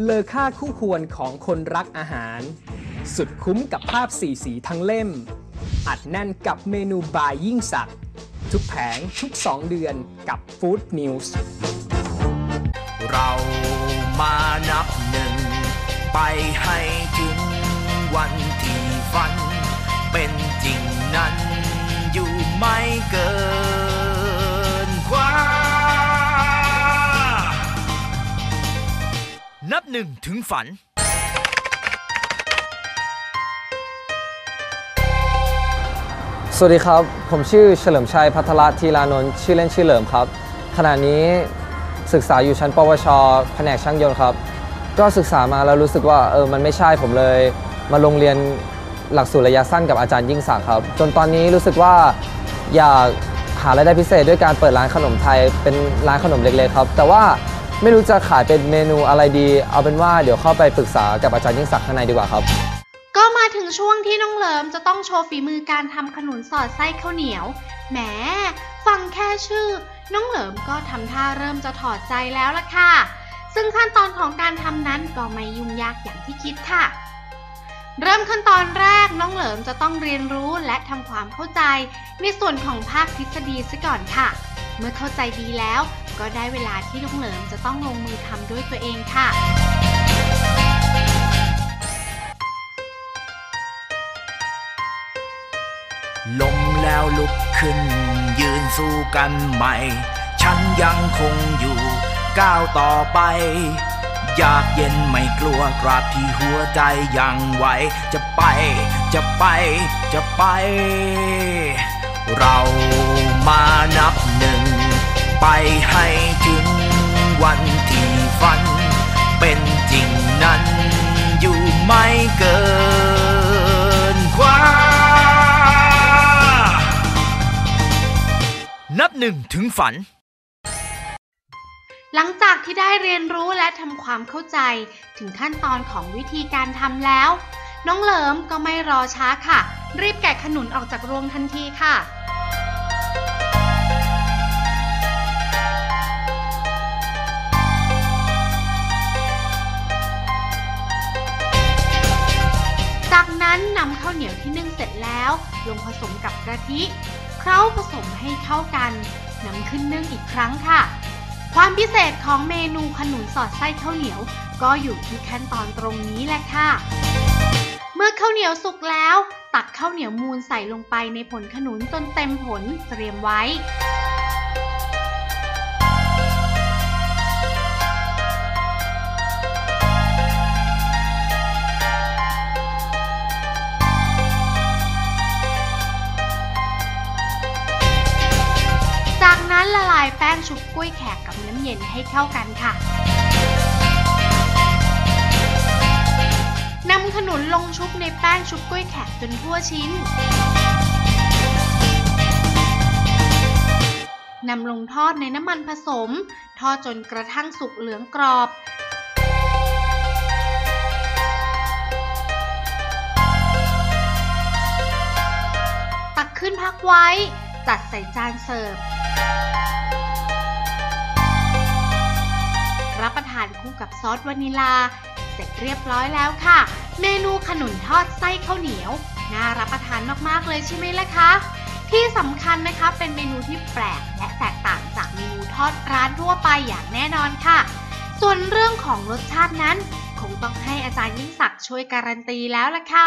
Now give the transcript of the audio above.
เลอค่าคู่ควรของคนรักอาหาร สุดคุ้มกับภาพสีสีทั้งเล่ม อัดแน่นกับเมนูบายยิ่งสักดิ์ทุกแผงทุก 2 เดือนกับ Food News เรามานับหนึ่ง ไปให้ หนึ่งถึงฝัน สวัสดีครับ ผมชื่อเฉลิมชัยพัทรทีลานนท์ชื่อเล่นชื่อเหลิมครับ ขณะนี้ศึกษาอยู่ชั้น ปวช แผนกช่างยนต์ครับ ก็ศึกษามาแล้วรู้สึกว่าเออมันไม่ใช่ผมเลย มาลงเรียนหลักสูตรระยะสั้นกับอาจารย์ยิ่งศักดิ์ครับ จนตอนนี้รู้สึกว่าอยากหารายได้พิเศษด้วยการเปิดร้านขนมไทยเป็นร้านขนมเล็กๆครับ แต่ว่า ไม่รู้จะขายเป็นเมนูอะไรดี เอาเป็นว่าเดี๋ยวเข้าไปปรึกษากับอาจารย์ยิ่งศักดิ์ข้างในดีกว่าครับ ก็มาถึงช่วงที่น้องเหลิมจะต้องโชว์ฝีมือการทำขนุนสอดไส้ข้าวเหนียว แหม ฟังแค่ชื่อ น้องเหลิมก็ทำท่าเริ่มจะถอดใจแล้วล่ะค่ะ ซึ่งขั้นตอนของการทำนั้นก็ไม่ยุ่งยากอย่างที่คิดค่ะ เริ่มขั้นตอนแรกน้องเหลิมจะต้องเรียนรู้และทำความเข้าใจ ในส่วนของภาคทฤษฎีซะก่อนค่ะ เมื่อเข้าใจดีแล้ว ก็ได้เวลาที่น้องเหลิมจะต้องลงมือทำด้วยตัวเองค่ะลมแล้วลุกขึ้น ยืนสู้กันใหม่ ฉันยังคงอยู่ ก้าวต่อไป อยากเย็นไม่กลัวกราบที่หัวใจยังไหวจะไป จะไป จะไป เรามานับหนึ่ง ไปให้ถึงวันที่ฝัน เป็นจริงนั้น อยู่ไม่เกินกว่า นับหนึ่งถึงฝัน หลังจากที่ได้เรียนรู้และทำความเข้าใจถึงขั้นตอนของวิธีการทำแล้ว น้องเหลิมก็ไม่รอช้าค่ะ รีบแกะขนุนออกจากรวงทันทีค่ะจากนั้นนำข้าวเหนียวที่นึ่งเสร็จแล้ว ลงผสมกับกะทิ เคล้าผสมให้เข้ากันนำขึ้นนึ่งอีกครั้งค่ะ ความพิเศษของเมนูขนุนสอดไส้ข้าวเหนียว ก็อยู่ที่ขั้นตอนตรงนี้แหละค่ะ เมื่อข้าวเหนียวสุกแล้ว ตักข้าวเหนียวมูนใส่ลงไปในผลขนุนจนเต็มผลเตรียมไว้ นั้นละลายแป้งชุบกล้วยแขกกับน้ำเย็นให้เข้ากันค่ะนำขนุนลงชุบในแป้งชุบกล้วยแขกจนทั่วชิ้น นำลงทอดในน้ำมันผสม ทอดจนกระทั่งสุกเหลืองกรอบ ตักขึ้นพักไว้ จัดใส่จานเสิร์ฟ รับประทานคู่กับซอสวานิลา เสร็จเรียบร้อยแล้วค่ะ เมนูขนุนทอดไส้ข้าวเหนียว น่ารับประทานมากๆเลยใช่ไหมล่ะคะ ที่สำคัญนะคะเป็นเมนูที่แปลกและแตกต่างจากเมนูทอดร้านทั่วไปอย่างแน่นอนค่ะ ส่วนเรื่องของรสชาตินั้น คงต้องให้อาจารย์ยิ่งศักดิ์ช่วยการันตีแล้วล่ะค่ะ